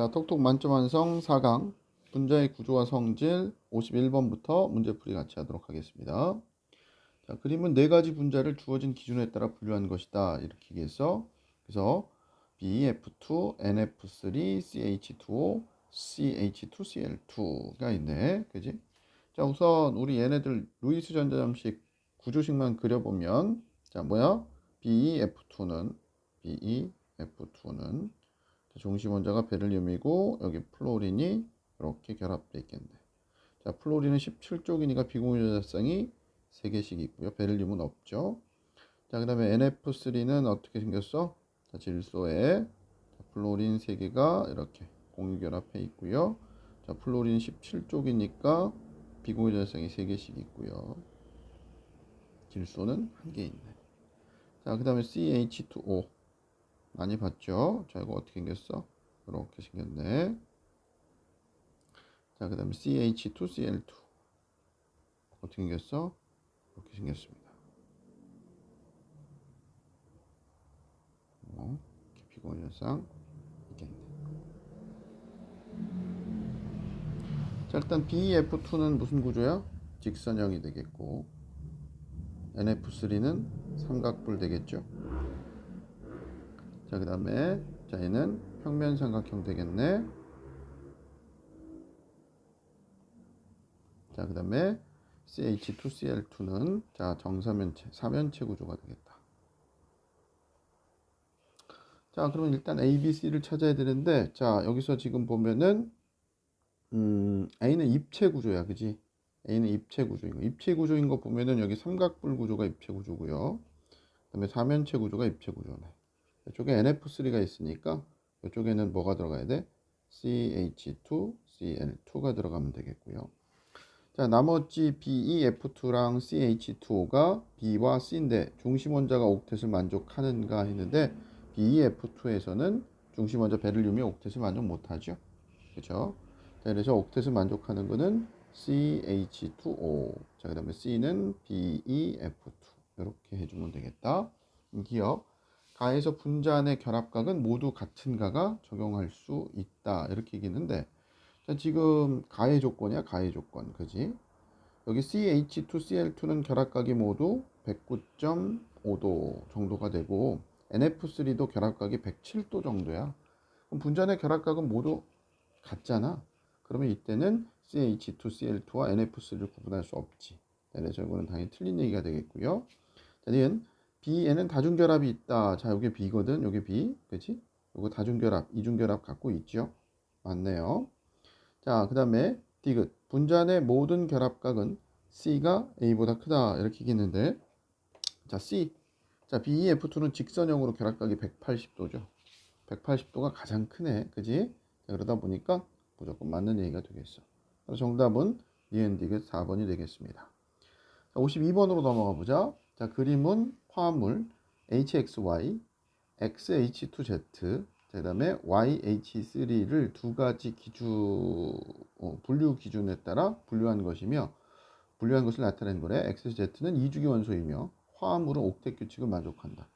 자, 톡톡 만점 완성 4강 분자의 구조와 성질 51번부터 문제풀이 같이 하도록 하겠습니다. 자, 그림은 네 가지 분자를 주어진 기준에 따라 분류한 것이다. 이렇게 얘기해서 그래서 BF2, NF3, CH2O, CH2Cl2가 있네. 그지? 자, 우선 우리 얘네들 루이스 전자점식 구조식만 그려보면 자, 뭐야? BeF2는 BeF2는 중심 원자가 베릴륨이고 여기 플로린이 이렇게 결합되어 있겠네. 자, 플로린은 17쪽이니까 비공유 자성이 3개씩 있고요. 베릴륨은 없죠. 자, 그 다음에 NF3는 어떻게 생겼어? 자, 질소에 자, 플로린 3개가 이렇게 공유결합해 있고요. 자, 플로린 17쪽이니까 비공유 자성이 3개씩 있고요. 질소는 1개 있네. 자, 그 다음에 CH2O 많이 봤죠? 자, 이거 어떻게 생겼어? 이렇게 생겼네. 자, 그 다음에 CH2Cl2 어떻게 생겼어? 이렇게 생겼습니다. 어, 비공연상 있겠네. 자, 일단 BF2는 무슨 구조야? 직선형이 되겠고 NF3는 삼각뿔 되겠죠. 자, 그 다음에 자, 얘는 평면 삼각형 되겠네. 자, 그 다음에 CH2Cl2는 자, 정사면체, 사면체 구조가 되겠다. 자, 그러면 일단 A, B, C를 찾아야 되는데 자, 여기서 지금 보면은 음, A는 입체 구조야. 그지? A는 입체 구조인 거. 입체 구조인 거 보면은 여기 삼각뿔 구조가 입체 구조고요. 그다음에 사면체 구조가 입체 구조네. 이쪽에 NF3가 있으니까 이쪽에는 뭐가 들어가야 돼? CH2, Cl2가 들어가면 되겠고요. 자, 나머지 BeF2랑 CH2O가 B와 C인데 중심 원자가 옥텟을 만족하는가 했는데 BeF2에서는 중심 원자 베릴륨이 옥텟을 만족 못하죠. 자, 그래서 옥텟을 만족하는 거는 CH2O. 자, 그다음에 C는 BeF2. 이렇게 해주면 되겠다. 기억. 가에서 분자 안의 결합각은 모두 같은 가가 적용할 수 있다. 이렇게 얘기했는데 자, 지금 가해 조건이야. 가해 조건. 그지? 여기 CH2Cl2는 결합각이 모두 109.5도 정도가 되고 NF3도 결합각이 107도 정도야. 그럼 분자 내 결합각은 모두 같잖아. 그러면 이때는 CH2Cl2와 NF3를 구분할 수 없지. 그래서 이거는 당연히 틀린 얘기가 되겠고요. 자, 니은 B에는 다중결합이 있다. 자, 여기 B거든. 여기 B. 그치? 요거 다중결합, 이중결합 갖고 있죠. 맞네요. 자, 그 다음에 디귿. 분자 내 모든 결합각은 C가 A보다 크다. 이렇게 얘기했는데 자, C. 자, BeF2는 직선형으로 결합각이 180도죠. 180도가 가장 크네. 그지? 자, 그러다 보니까 무조건 맞는 얘기가 되겠어. 그래서 정답은 니은 디귿 4번이 되겠습니다. 자, 52번으로 넘어가 보자. 자, 그림은 화합물 HXY, XH2Z, 그 다음에 YH3를 두 가지 기준, 어, 분류 기준에 따라 분류한 것이며, 분류한 것을 나타낸 거래. XZ는 이주기 원소이며, 화합물은 옥텟 규칙을 만족한다.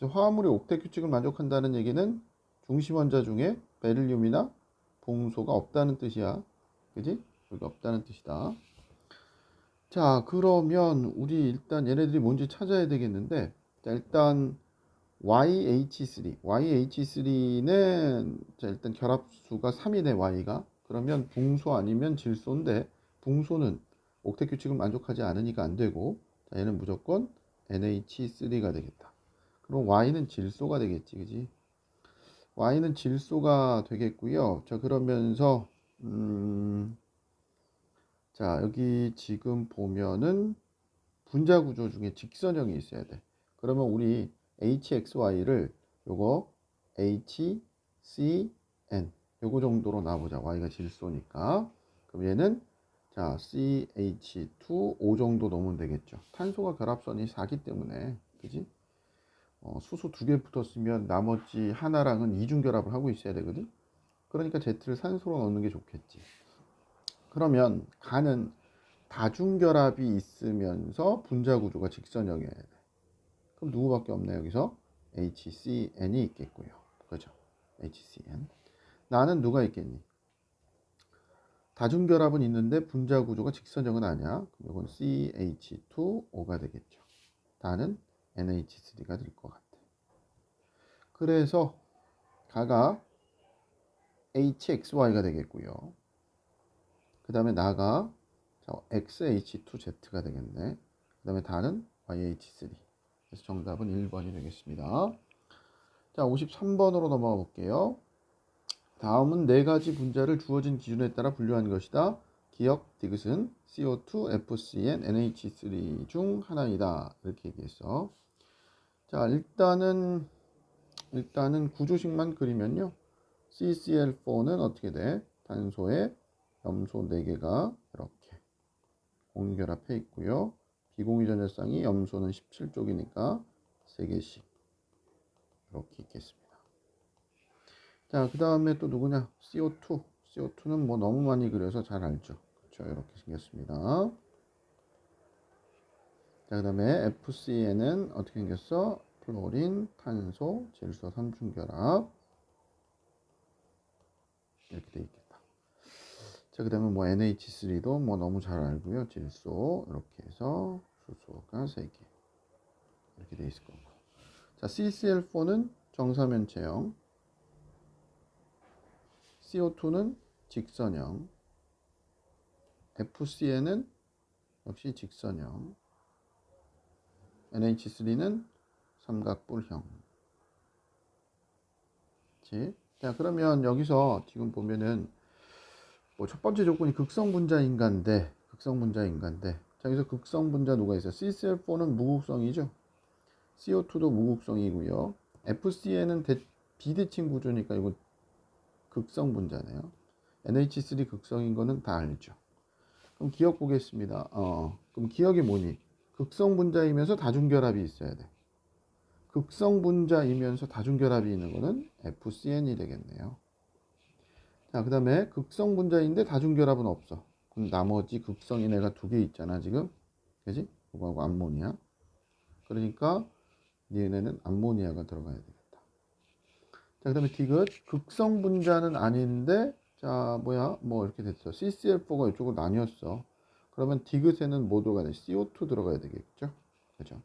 화합물이 옥텟 규칙을 만족한다는 얘기는 중심 원자 중에 베릴륨이나 봉소가 없다는 뜻이야. 그지? 여기 없다는 뜻이다. 자, 그러면 우리 일단 얘네들이 뭔지 찾아야 되겠는데, 자, 일단 YH3, YH3는 자, 일단 결합수가 3이네, Y가. 그러면 붕소 아니면 질소인데, 붕소는 옥텟 규칙을 만족하지 않으니까 안 되고, 자, 얘는 무조건 NH3가 되겠다. 그럼 Y는 질소가 되겠지, 그지? Y는 질소가 되겠고요. 자, 그러면서 음, 자, 여기 지금 보면은 분자 구조 중에 직선형이 있어야 돼. 그러면 우리 HXY를 요거 HCN 요거 정도로 놔보자. Y가 질소니까. 그럼 얘는 자, CH2O 정도 넣으면 되겠죠. 탄소가 결합선이 4기 때문에, 그지? 어, 수소 두 개 붙었으면 나머지 하나랑은 이중 결합을 하고 있어야 되거든. 그러니까 Z를 산소로 넣는 게 좋겠지. 그러면 간은 다중 결합이 있으면서 분자 구조가 직선형이어야 돼. 그럼 누구밖에 없네 여기서 HCN이 있겠고요. 그죠? HCN. 나는 누가 있겠니? 다중결합은 있는데 분자 구조가 직선형은 아니야. 이건 CH2O가 되겠죠. 다는 NH3가 될 것 같아. 그래서 가가 HXY가 되겠고요. 그 다음에 나가 XH2Z가 되겠네. 그 다음에 다는 YH3. 그래서 정답은 1번이 되겠습니다. 자, 53번으로 넘어가 볼게요. 다음은 네 가지 분자를 주어진 기준에 따라 분류한 것이다. 기억, 디귿은 CO2, FCN, NH3 중 하나이다. 이렇게 얘기했어. 자, 일단은 일단은 구조식만 그리면요. CCl4는 어떻게 돼? 단소에 염소 4개가 이렇게 공결합해 있고요. 비공유 전자쌍이 염소는 17쪽이니까 3개씩 이렇게 있겠습니다. 자, 그 다음에 또 누구냐? CO2. CO2는 뭐 너무 많이 그려서 잘 알죠. 그렇죠. 이렇게 생겼습니다. 자, 그 다음에 FCN은 어떻게 생겼어? 플로린, 탄소, 질소, 삼중결합. 이렇게 돼 있겠다. 자, 그 다음에 뭐 NH3도 뭐 너무 잘 알고요. 질소, 이렇게 해서 수소가 3개. 이렇게 돼 있을 거고. 자, CCl4는 정사면체형. CO2는 직선형, FCN은 역시 직선형, NH3는 삼각뿔형. 자, 그러면 여기서 지금 보면은 뭐 첫 번째 조건이 극성 분자 인간데, 극성 분자 인간데, 자, 여기서 극성 분자 누가 있어요? CCl4는 무극성이죠. CO2도 무극성이고요. FCN은 대, 비대칭 구조니까 이거 극성 분자네요. NH3 극성인 거는 다 알죠. 그럼 기억 보겠습니다. 어, 그럼 기억이 뭐니? 극성 분자이면서 다중결합이 있어야 돼. 극성 분자이면서 다중결합이 있는 거는 FCN이 되겠네요. 자, 그 다음에 극성 분자인데 다중결합은 없어. 그럼 나머지 극성인 애가 두 개 있잖아, 지금. 그지? 그거하고 암모니아. 그러니까 얘네는 암모니아가 들어가야 돼. 자, 그 다음에 디귿. 극성 분자는 아닌데, 자, 뭐야? 뭐 이렇게 됐어. CCl4가 이쪽으로 나뉘었어. 그러면 디귿에는 돼? CO2 들어가야 되겠죠? 그죠?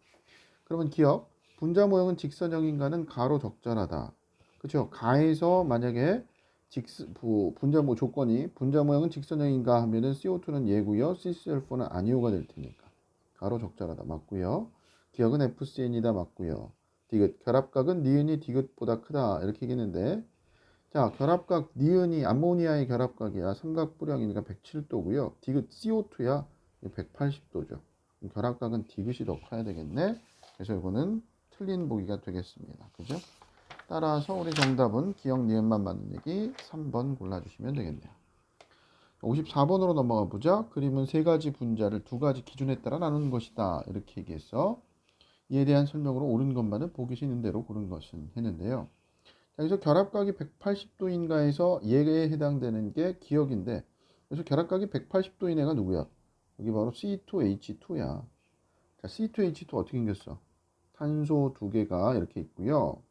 그러면 기억. 분자 모형은 직선형인가는 가로 적절하다. 그죠? 가에서 만약에 직스, 부, 분자 모 조건이 분자 모형은 직선형인가 하면은 CO2는 예고요. CCl4는 아니오가 될 테니까. 가로 적절하다. 맞고요. 기억은 FCN이다. 맞고요. 디귿 결합각은 니은이 디귿보다 크다 이렇게 얘기했는데 자 결합각 니은이 암모니아의 결합각이야 삼각불형이니까 107도고요 디귿 CO2야 180도죠 결합각은 디귿이 더 커야 되겠네 그래서 이거는 틀린 보기가 되겠습니다 그죠 따라서 우리 정답은 기억 니은만 맞는 얘기 3번 골라주시면 되겠네요 54번으로 넘어가 보자 그림은 세 가지 분자를 두 가지 기준에 따라 나누는 것이다 이렇게 얘기해서 이에 대한 설명으로 옳은 것만은 보기 싫는 대로 고른 것은 했는데요. 자, 여기서 결합각이 180도인가에서 얘에 해당되는 게 기억인데 그래서 결합각이 180도인 애가 누구야? 여기 바로 C2H2야. 자, C2H2 어떻게 생겼어? 탄소 두 개가 이렇게 있고요.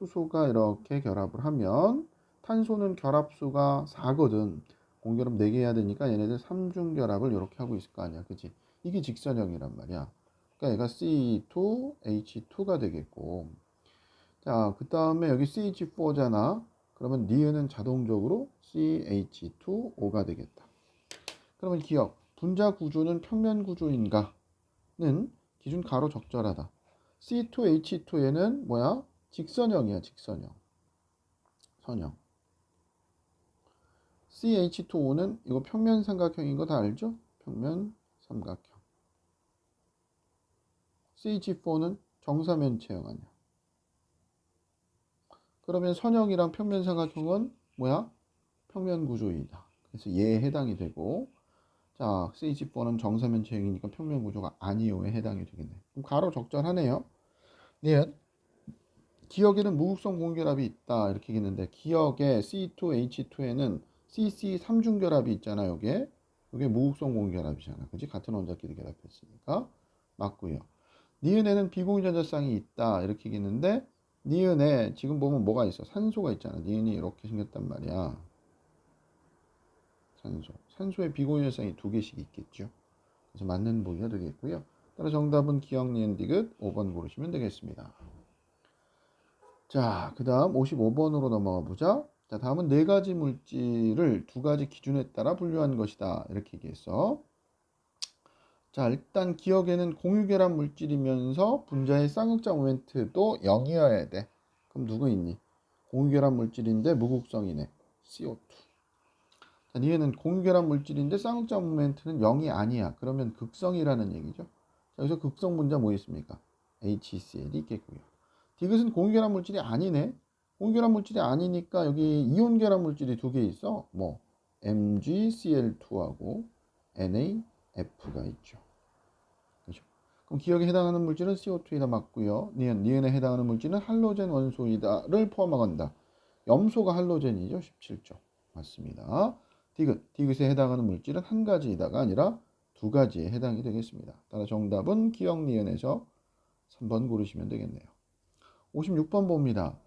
수소가 이렇게 결합을 하면 탄소는 결합수가 4거든. 공결합 4개 해야 되니까 얘네들 3중 결합을 이렇게 하고 있을 거 아니야. 그치? 이게 직선형이란 말이야. 그러니까 얘가 C2H2가 되겠고 자, 그 다음에 여기 CH4잖아. 그러면 니은은 자동적으로 CH2O가 되겠다. 그러면 기억. 분자 구조는 평면 구조인가 는 기준 가로 적절하다. C2H2에는 뭐야? 직선형이야, 직선형. 선형. CH2O는 이거 평면 삼각형인 거 다 알죠? 평면 삼각형. CH4는 정사면 체형 아니야. 그러면 선형이랑 평면 삼각형은 뭐야? 평면 구조이다. 그래서 얘에 해당이 되고 자 CH4는 정사면 체형이니까 평면 구조가 아니요에 해당이 되겠네. 그럼 가로 적절하네요. 네. 기억에는 무극성 공결합이 있다 이렇게 얘기했는데 기억에 C2H2에는 CC 3중 결합이 있잖아 요게 이게 무극성 공결합이잖아 그지 같은 원자끼리 결합했으니까 맞고요 니은에는 비공유전자쌍이 있다 이렇게 얘기했는데 니은에 지금 보면 뭐가 있어? 산소가 있잖아. 니은이 이렇게 생겼단 말이야. 산소. 산소의 비공유성이 두 개씩 있겠죠. 그래서 맞는 보기가 되겠고요. 따라 정답은 기억 니은 디귿 5번 고르시면 되겠습니다. 자, 그 다음 55번으로 넘어가 보자. 자, 다음은 네 가지 물질을 두 가지 기준에 따라 분류한 것이다. 이렇게 얘기했어. 자, 일단 기억에는 공유결합 물질이면서 분자의 쌍극자 모멘트도 0이어야 돼. 그럼 누구 있니? 공유결합 물질인데 무극성이네. CO2. 자, 니에는 공유결합 물질인데 쌍극자 모멘트는 0이 아니야. 그러면 극성이라는 얘기죠. 자, 여기서 극성 분자 뭐 있습니까? HCl이 있겠고요. 디귿은 공유결합 물질이 아니네. 공유결합 물질이 아니니까 여기 이온결합 물질이 두 개 있어. 뭐 MgCl2하고 NaF가 있죠. 그렇죠? 그럼 기억에 해당하는 물질은 CO2이다 맞고요. 니은, 니은에 해당하는 물질은 할로젠 원소이다를 포함한다. 염소가 할로젠이죠. 17조. 맞습니다. 디귿, 디귿에 해당하는 물질은 한 가지이다가 아니라 두 가지에 해당이 되겠습니다. 따라 정답은 기억 니은에서 3번 고르시면 되겠네요. 56번 봅니다.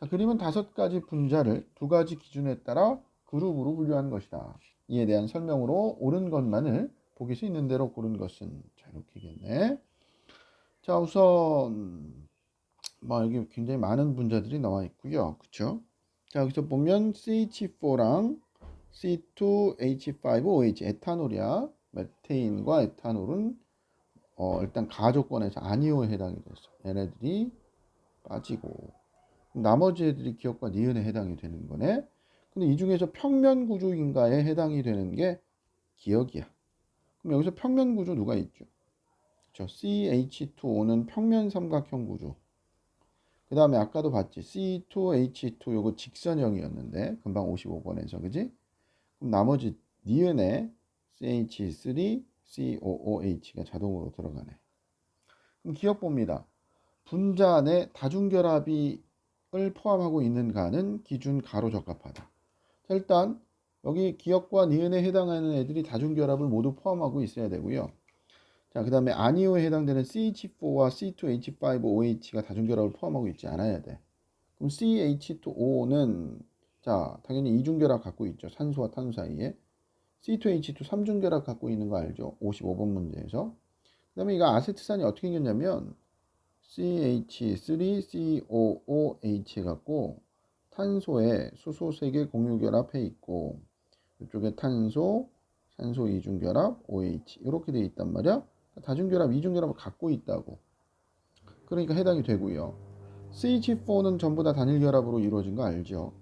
자, 그림은 다섯 가지 분자를 두 가지 기준에 따라 그룹으로 분류한 것이다. 이에 대한 설명으로 옳은 것만을 보기 수 있는 대로 고른 것은 자 이렇게겠네. 자 우선 뭐 여기 굉장히 많은 분자들이 나와 있고요. 그쵸? 자 여기서 보면 CH4랑 C2H5OH 에탄올이야. 메테인과 에탄올은 어, 일단 가조건에서 아니오에 해당이 됐어. 얘네들이 빠지고 나머지 애들이 기억과 니은에 해당이 되는 거네. 근데 이 중에서 평면 구조인가에 해당이 되는 게 기억이야. 그럼 여기서 평면 구조 누가 있죠? 저 CH2O는 평면 삼각형 구조. 그 다음에 아까도 봤지. C2H2 요거 직선형이었는데 금방 55번에서 그지? 그럼 나머지 니은에 CH3, COOH가 자동으로 들어가네. 그럼 기억 봅니다. 분자 안에 다중결합이 을 포함하고 있는가는 기준 가로 적합하다. 자, 일단 여기 기억과 니은에 해당하는 애들이 다중결합을 모두 포함하고 있어야 되고요. 자, 그 다음에 아니오에 해당되는 CH4와 C2H5OH가 다중결합을 포함하고 있지 않아야 돼. 그럼 CH2O는 자, 당연히 이중결합 갖고 있죠. 산소와 탄소 사이에. C2H2 삼중결합 갖고 있는 거 알죠? 55번 문제에서. 그 다음에 이거 아세트산이 어떻게 생겼냐면 CH3COOH 갖고 탄소에 수소 3개 공유 결합해 있고 이쪽에 탄소, 산소 이중 결합, OH 이렇게 되어 있단 말이야. 다중 결합, 이중 결합을 갖고 있다고. 그러니까 해당이 되고요. CH4는 전부 다 단일 결합으로 이루어진 거 알죠?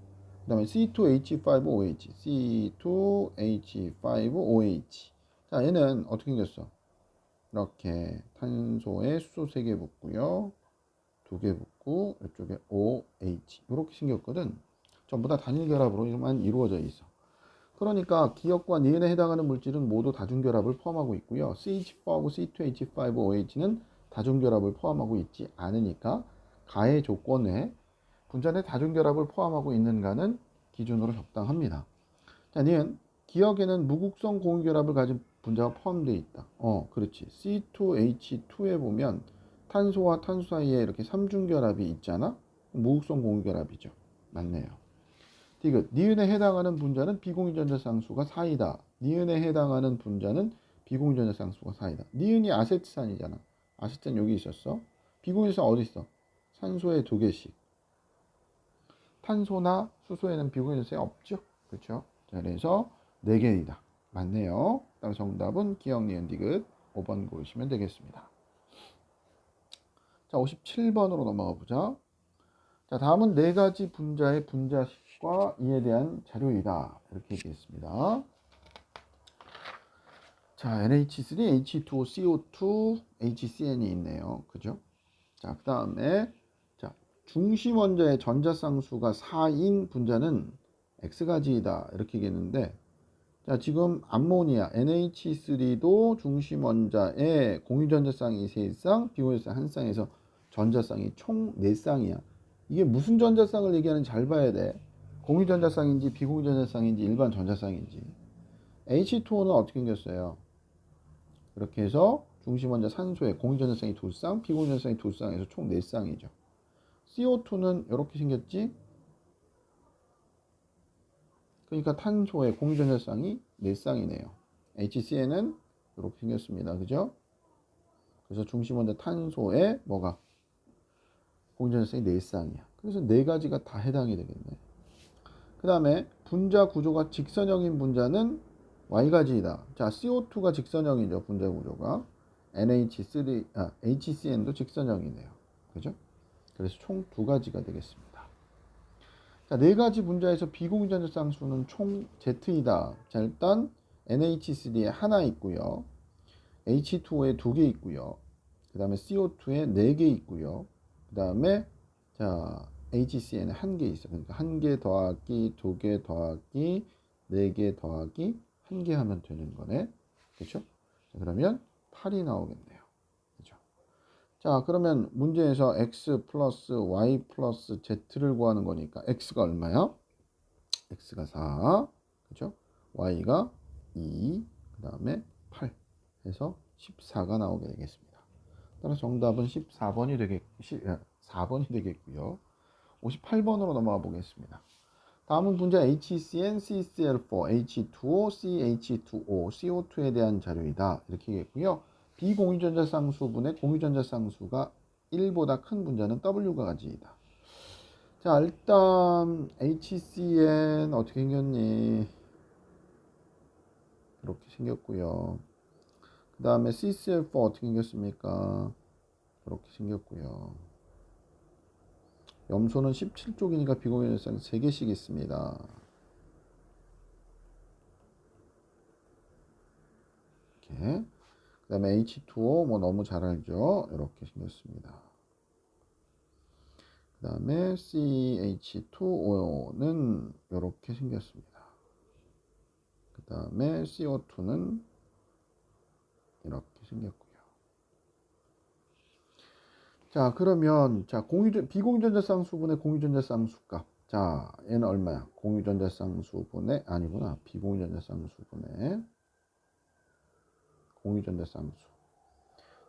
그 다음에 C2H5OH, C2H5OH. 자, 얘는 어떻게 생겼어? 이렇게 탄소에 수소 3개 붙고요. 2개 붙고 이쪽에 OH 이렇게 생겼거든. 전부 다 단일 결합으로만 이루어져 있어. 그러니까 기억과 니은에 해당하는 물질은 모두 다중결합을 포함하고 있고요. CH4하고 C2H5OH는 다중결합을 포함하고 있지 않으니까 가해 조건에 분자 내 다중결합을 포함하고 있는가는 기준으로 적당합니다. 자, 니은 기억에는 무극성 공유결합을 가진 분자가 포함되어 있다. 어, 그렇지. C2H2에 보면 탄소와 탄소 사이에 이렇게 삼중결합이 있잖아. 무극성 공유결합이죠. 맞네요. 디귿. 니은에 해당하는 분자는 비공유 전자 쌍수가 4이다. 니은에 해당하는 분자는 비공유 전자 쌍수가 4이다. 니은이 아세트산이잖아. 아세트산 여기 있었어. 비공유전자 어디 있어? 산소에 두 개씩. 탄소나 수소에는 비공유 전자가 없죠. 그렇죠? 자, 그래서 네 개이다. 맞네요. 따라 정답은 기억 니은 디귿 5번 고르시면 되겠습니다. 자, 57번으로 넘어가 보자. 자, 다음은 네 가지 분자의 분자식과 이에 대한 자료이다. 이렇게 얘기했습니다. 자, NH3, H2O, CO2, HCN이 있네요. 그죠? 자, 그 다음에 자, 중심 원자의 전자쌍수가 4인 분자는 X가지이다. 이렇게 얘기했는데 자, 지금 암모니아 NH3도 중심 원자에 공유 전자쌍이 3쌍, 비공유 전자쌍 1쌍에서 전자쌍이 총 4쌍이야. 이게 무슨 전자쌍을 얘기하는지 잘 봐야 돼. 공유 전자쌍인지 비공유 전자쌍인지 일반 전자쌍인지. H2O는 어떻게 생겼어요? 이렇게 해서 중심 원자 산소에 공유 전자쌍이 2쌍, 비공유 전자쌍이 2쌍에서 총 4쌍이죠. CO2는 이렇게 생겼지? 그러니까 탄소의 공유전자쌍이 4쌍이네요. HCn은 이렇게 생겼습니다. 그죠? 그래서 중심 원자 탄소의 뭐가 공유전자쌍이 4쌍이야. 그래서 네 가지가 다 해당이 되겠네. 그 다음에 분자 구조가 직선형인 분자는 Y가지이다. 자, CO2가 직선형이죠. 분자 구조가. NH3, 아, HCn도 직선형이네요. 그죠? 그래서 총 두 가지가 되겠습니다. 자, 네 가지 분자에서 비공유전자 쌍수는 총 Z이다. 자, 일단 NH3에 하나 있고요. H2O에 두 개 있고요. 그 다음에 CO2에 네 개 있고요. 그 다음에 자 HCn에 한개 있어. 그러니까 한 개 더하기 두 개 더하기 네 개 더하기 한 개 하면 되는 거네. 그렇죠? 자, 그러면 8이 나오겠네요. 그죠? 자, 그러면 문제에서 x 플러스 y 플러스 z를 구하는 거니까 x가 얼마야? x가 4, 그죠? y가 2, 그 다음에 8 해서 14가 나오게 되겠습니다. 따라서 정답은 14번이 되겠, 4번이 되겠고요. 58번으로 넘어가 보겠습니다. 다음은 문제 HCN, CCl4, H2O, CH2O, CO2에 대한 자료이다. 이렇게 하겠고요. 비공유전자 쌍수분의 공유전자 쌍수가 1보다 큰 분자는 W가 가지이다. 자, 일단 HCN 어떻게 생겼니? 이렇게 생겼고요. 그 다음에 CCl4 어떻게 생겼습니까? 이렇게 생겼고요. 염소는 17쪽이니까 비공유전자쌍 3개씩 있습니다. 이렇게. 그 다음에 H2O 뭐 너무 잘 알죠? 이렇게 생겼습니다. 그 다음에 CH2O는 이렇게 생겼습니다. 그 다음에 CO2는 이렇게 생겼고요. 자 그러면 자 공유 비공유전자 쌍수분의 공유전자 쌍수값 자 얘는 얼마야 공유전자 쌍수분의 아니구나 비공유전자 쌍수분의 공유전자 쌍수.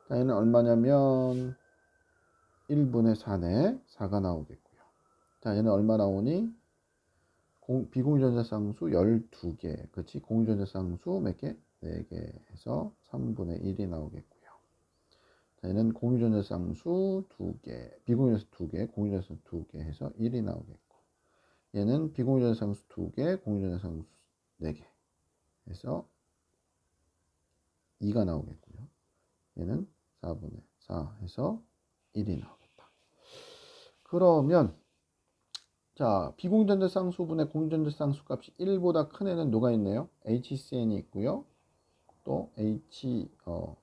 자 얘는 얼마냐면 1분의 4네 4가 나오겠고요. 자 얘는 얼마 나오니? 공, 비공유전자 쌍수 12개. 그치? 공유전자 쌍수 몇 개? 4개 해서 3분의 1이 나오겠고요. 자, 얘는 공유전자 쌍수 2개, 비공유전자 2개, 공유전자 쌍수 2개 해서 1이 나오겠고 얘는 비공유전자 쌍수 2개, 공유전자 쌍수 4개 해서 2가 나오겠고요. 얘는 4분의 4 해서 1이 나오겠다. 그러면 자 비공전자 쌍수분의 공전자 쌍수 값이 1보다 큰 애는 누가 있네요? HCn이 있고요. 또 H 어,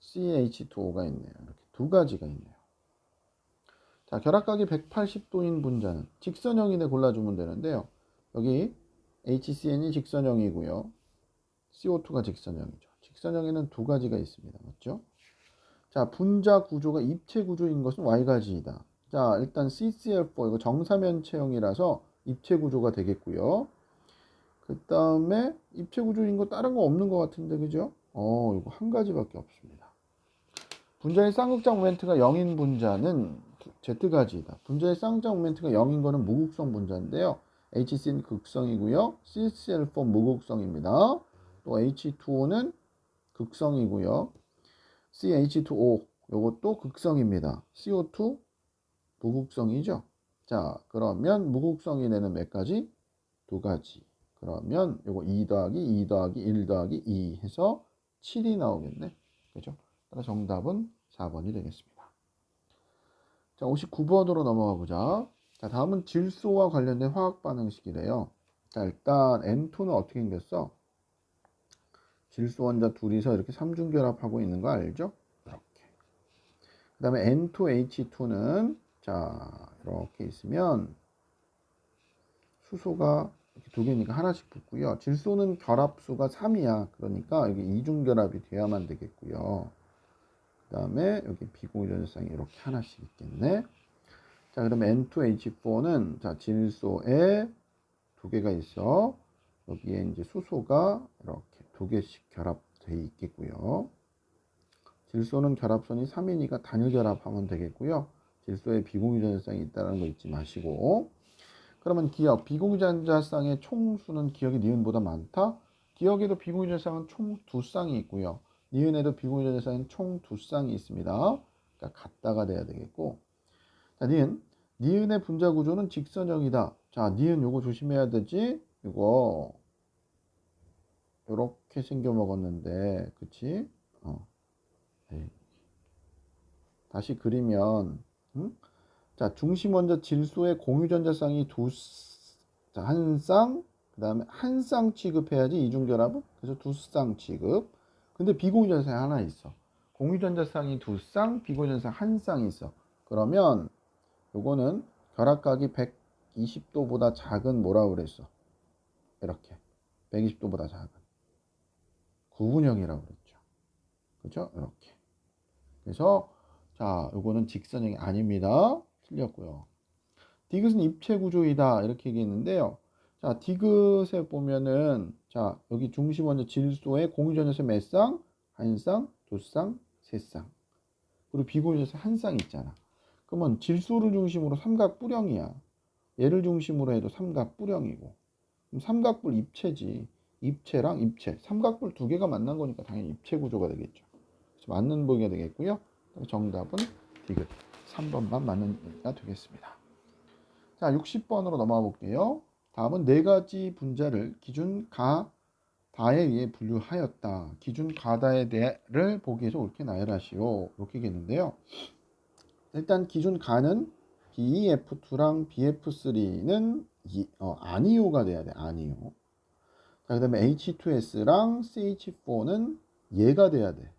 CH2O가 있네요. 이렇게 두 가지가 있네요. 자, 결합각이 180도인 분자는 직선형이네 골라주면 되는데요. 여기 HCn이 직선형이고요. CO2가 직선형이죠. 직선형에는 두 가지가 있습니다. 맞죠? 자, 분자 구조가 입체 구조인 것은 Y가지이다. 자, 일단 CCl4 이거 정사면체형이라서 입체 구조가 되겠고요. 그 다음에 입체 구조인 거 다른 거 없는 것 같은데 그죠? 어, 이거 한 가지밖에 없습니다. 분자의 쌍극장 모멘트가 0인 분자는 Z가지이다. 분자의 쌍극장 모멘트가 0인 거는 무극성 분자인데요. HC는 극성이고요. CCl4 무극성입니다. 또 H2O는 극성이고요. CH2O 이것도 극성입니다. CO2 무극성이죠. 자, 그러면 무극성이 내는 몇 가지? 두 가지. 그러면 요거 2 더하기 2 더하기 1 더하기 2 해서 7이 나오겠네. 그죠? 정답은 4번이 되겠습니다. 자, 59번으로 넘어가 보자. 자, 다음은 질소와 관련된 화학 반응식이래요. 자, 일단 N2는 어떻게 생겼어? 질소 원자 둘이서 이렇게 삼중결합하고 있는 거 알죠? 이렇게. 그 다음에 N2H2는 자, 이렇게 있으면 수소가 이렇게 두 개니까 하나씩 붙고요. 질소는 결합수가 3이야. 그러니까 여기 이중결합이 돼야만 되겠고요. 그 다음에 여기 비공유전자쌍이 이렇게 하나씩 있겠네. 자, 그러면 N2H4는 자, 질소에 두 개가 있어. 여기에 이제 수소가 이렇게 두 개씩 결합되어 있겠고요. 질소는 결합선이 3이니까 단일 결합하면 되겠고요. 질소에 비공유전자쌍이 있다는 거 잊지 마시고 그러면 기억 비공유전자쌍의 총수는 기억이 니은보다 많다. 기억에도 비공유전자쌍은 총 두 쌍이 있고요. 니은에도 비공유전자쌍은 총 두 쌍이 있습니다. 그러니까 같다가 돼야 되겠고 자 니은 니은의 분자 구조는 직선형이다. 자 니은 요거 조심해야 되지. 이거 요렇게 생겨 먹었는데 그치? 어. 에이. 다시 그리면 응? 자 중심 원자 질소의 공유 전자쌍이 두한 쌍, 그 다음에 한 쌍 취급해야지 이중 결합은 그래서 두 쌍 취급. 근데 비공유 전자쌍이 하나 있어. 공유 전자쌍이 두 쌍, 비공유 전자쌍 한쌍 있어. 그러면 요거는 결합각이 120도보다 작은 뭐라 그랬어? 이렇게 120도보다 작은 구분형이라고 그랬죠. 그죠? 이렇게. 그래서 자, 요거는 직선형이 아닙니다. 틀렸고요. 디귿은 입체 구조이다. 이렇게 얘기했는데요. 자, 디귿에 보면은 자, 여기 중심 원자 질소의 공유전자수 몇 쌍? 한 쌍, 두 쌍, 세 쌍. 그리고 비공유전자 한쌍 있잖아. 그러면 질소를 중심으로 삼각 뿌령이야. 얘를 중심으로 해도 삼각 뿌령이고. 그럼 삼각뿔 입체지. 입체랑 입체. 삼각뿔 두 개가 만난 거니까 당연히 입체 구조가 되겠죠. 맞는 보기가 되겠고요. 정답은 디귿 3번만 맞는 얘기가 되겠습니다. 자, 60번으로 넘어가 볼게요. 다음은 네 가지 분자를 기준 가 다에 의해 분류하였다. 기준 가다에 대해를 보기 위해서 옳게 나열하시오. 이렇게 얘기했는데요. 일단 기준 가는 BF2랑 BF3는 이, 어, 아니오가 돼야 돼. 아니오. 자, 그 다음에 H2S랑 CH4는 얘가 돼야 돼.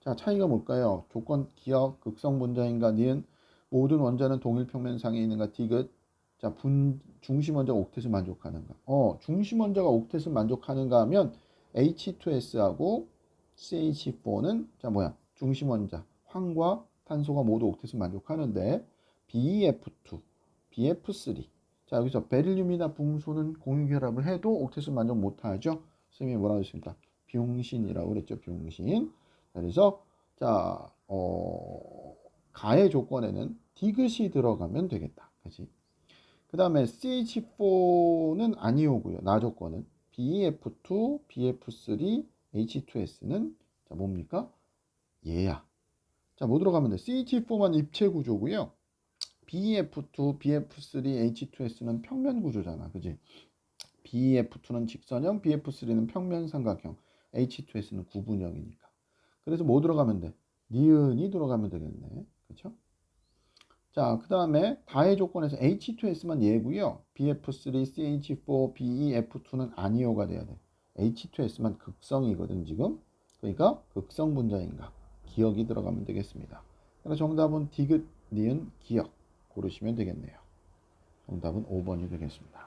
자, 차이가 뭘까요? 조건 기억, 극성 분자인가, 니은 모든 원자는 동일 평면상에 있는가, 디귿. 자, 분 중심 원자가 옥텟을 만족하는가. 어, 중심 원자가 옥텟을 만족하는가 하면 H2S하고 CH4는 자, 뭐야? 중심 원자 황과 탄소가 모두 옥텟을 만족하는데 BF2, BF3. 자, 여기서 베릴륨이나 붕소는 공유 결합을 해도 옥텟을 만족 못 하죠. 선생님이 뭐라고 했습니까? 병신이라고 그랬죠. 병신. 그래서 자, 어, 가의 조건에는 디귿이 들어가면 되겠다. 그지? 그 다음에 CH4는 아니오고요. 나 조건은 BF2, BF3, H2S는 자 뭡니까? 얘야. 자, 뭐 들어가면 돼? CH4만 입체 구조고요. BF2, BF3, H2S는 평면 구조잖아. 그지? BF2는 직선형, BF3는 평면 삼각형, H2S는 구분형이니까. 그래서 뭐 들어가면 돼? 니은이 들어가면 되겠네. 그렇죠? 자, 그 다음에 다의 조건에서 H2S만 예고요. BF3, CH4, BeF2는 아니오가 돼야 돼. H2S만 극성이거든 지금. 그러니까 극성 분자인가 기억이 들어가면 되겠습니다. 정답은 디귿, 니은, 기억 고르시면 되겠네요. 정답은 5번이 되겠습니다.